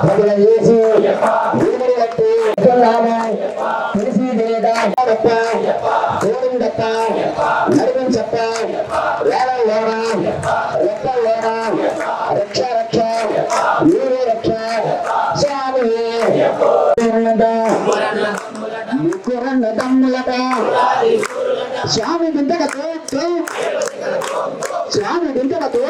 ప్రజల చేసి భూమిని కట్టి ఇస్తున్నాము తెలిసి తెలియక గోవిందప్ప నడిపించప్ప వేలం లోన రెక్కల లోన రక్ష రక్ష నీవే రక్ష స్వామి ముక్కురన్న దమ్ములట స్వామి బిందకతో స్వామి బిందకతో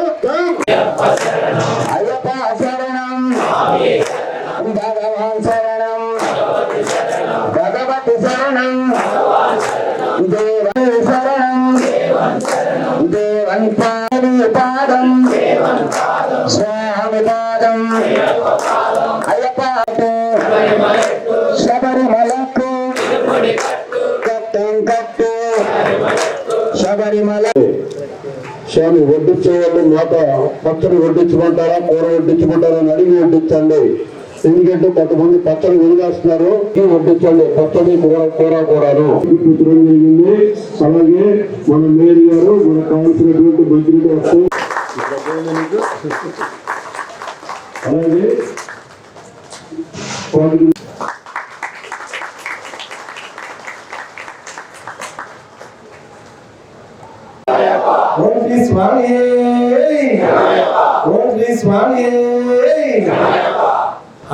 దేవన్ పాది పాదం స్వామి పాదం అయ్యప్ప శబరిమలకు. కట్టం కట్టు. శబరిమల. స్వామి వడ్డించే వాళ్ళు మాత పచ్చడి వడ్డించమంటారా? కూర వడ్డించమంటారా? అని అడిగి వడ్డించండి. ఎందుకంటే కొంతమంది పచ్చడి వదిలేస్తున్నారు వడ్డించండి. పచ్చడి కూర కూర కూడాను జరిగింది అలాగే మన మేయర్ గారు మనకు కావాల్సినటువంటి వస్తూ అలాగే వాటికి ఓం శ్రీ స్వామి! ఓం శ్రీ స్వామి!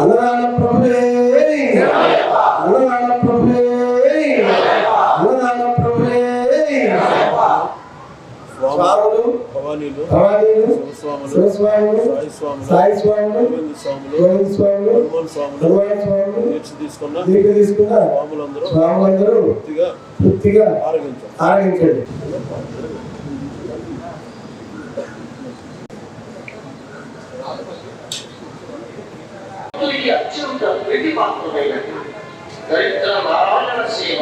అన్నదాన ప్రభువే. అన్నదాన ప్రభువే. అన్నదాన ప్రభువే. స్వాములు భవానీలు శివస్వాములు సాయి స్వాములు గోవింద స్వాములు హనుమాన్ స్వాములు దీక్ష తీసుకున్న దీక్ష తీసుకున్న స్వాములందరూ స్వాములందరూ పూర్తిగా ఆరగించారు. ఆరగించండి భక్తులకి అత్యంత ప్రీతిపాత్రమైన దరిద్ర నారాయణ సేవ.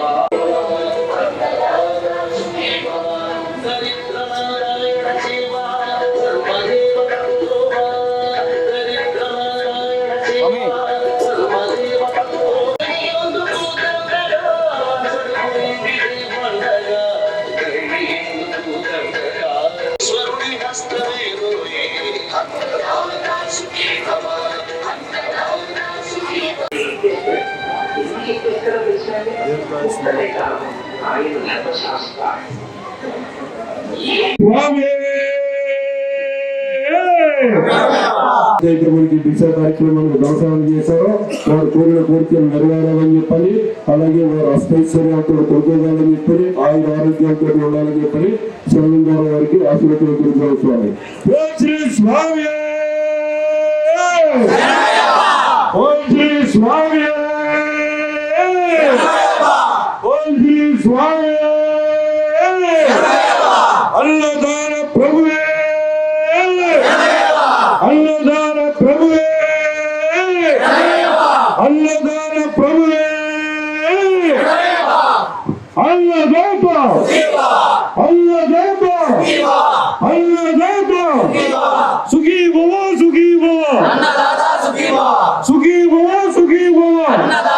దరిద్ర అయితే మనకి దిశ కార్యక్రమానికి దర్శనం చేశారో వారు కోరిన కోరికలు నెరవేరాలని చెప్పని అలాగే వారు అష్టైశ్వర్యాలతో కొడుకోవాలని చెప్పని ఆయుర ఆరోగ్యాలతో ఉండాలని చెప్పని శరణం ద్వారా వారికి ఆశీర్వచనం తెలుపుతారు స్వామి స్వామి ಸ್ವಾಮಿ ಅನ್ನದಾನ ಪ್ರಭುವೇ ಅನ್ನದಾನ ಪ್ರಭುವೇ ಅನ್ನದಾನ ಪ್ರಭುವೇ ಅಲ್ಲ ದೈಪ ಅಲ್ಲ ದೈಪ ಅಲ್ಲ ದೈಪ ಸುಖಿ ಭವ ಸುಖಿ ಭವ ಸುಖಿ ಭವ ಸುಖಿ ಭವ